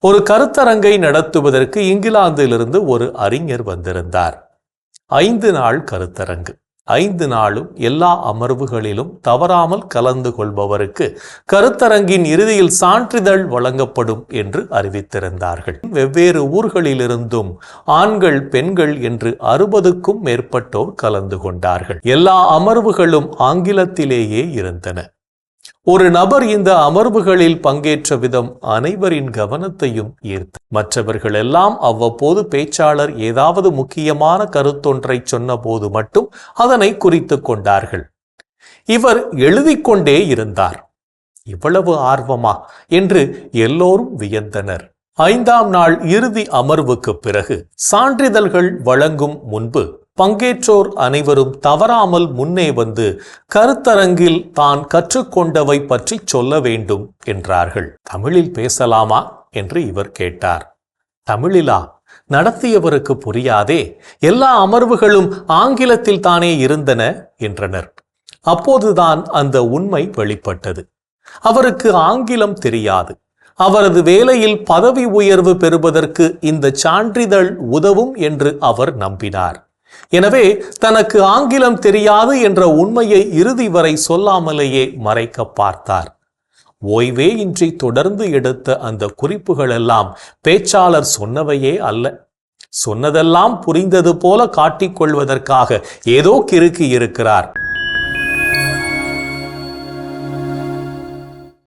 ஒரு கருத்தரங்கை நடத்துவதற்கு இங்கிலாந்திலிருந்து ஒரு அறிஞர் வந்திருந்தார். ஐந்து நாள் கருத்தரங்கு. ஐந்து நாளும் எல்லா அமர்வுகளிலும் தவறாமல் கலந்து கொள்பவருக்கு கருத்தரங்கின் இறுதியில் சான்றிதழ் வழங்கப்படும் என்று அறிவித்திருந்தார்கள். வெவ்வேறு ஊர்களிலிருந்தும் ஆண்கள் பெண்கள் என்று அறுபதுக்கும் மேற்பட்டோர் கலந்து கொண்டார்கள். எல்லா அமர்வுகளும் ஆங்கிலத்திலேயே இருந்தன. ஒரு நபர் இந்த அமர்வுகளில் பங்கேற்ற விதம் அனைவரின் கவனத்தையும் ஈர்த்து மற்றவர்கள் எல்லாம் அவ்வப்போது பேச்சாளர் ஏதாவது முக்கியமான கருத்தொன்றை சொன்னபோது மட்டும் அதனை குறித்து கொண்டார்கள். இவர் எழுதிக் கொண்டே இருந்தார். இவ்வளவு ஆர்வமா? என்று எல்லோரும் வியந்தனர். ஐந்தாம் நாள் இறுதி அமர்வுக்கு பிறகு சான்றிதழ்கள் வழங்கும் முன்பு பங்கேற்றோர் அனைவரும் தவறாமல் முன்னே வந்து கருத்தரங்கில் தான் கற்றுக்கொண்டவை பற்றி சொல்ல வேண்டும் என்றார்கள். தமிழில் பேசலாமா? என்று இவர் கேட்டார். தமிழிலா? நடத்தியவருக்கு புரியாதே. எல்லா அமர்வுகளும் ஆங்கிலத்தில் தானே இருந்தன? என்றனர். அப்போதுதான் அந்த உண்மை வெளிப்பட்டது. அவருக்கு ஆங்கிலம் தெரியாது. அவரது வேலையில் பதவி உயர்வு பெறுவதற்கு இந்த சான்றிதழ் உதவும் என்று அவர் நம்பினார். எனவே தனக்கு ஆங்கிலம் தெரியாது என்ற உண்மையை இறுதி வரை சொல்லாமலேயே மறைக்க பார்த்தார். ஓய்வே இன்றி தொடர்ந்து எடுத்த அந்த குறிப்புகள் எல்லாம் பேச்சாளர் சொன்னவையே அல்ல. சொன்னதெல்லாம் புரிந்தது போல காட்டிக்கொள்வதற்காக ஏதோ கிறுக்கி இருக்கிறார்.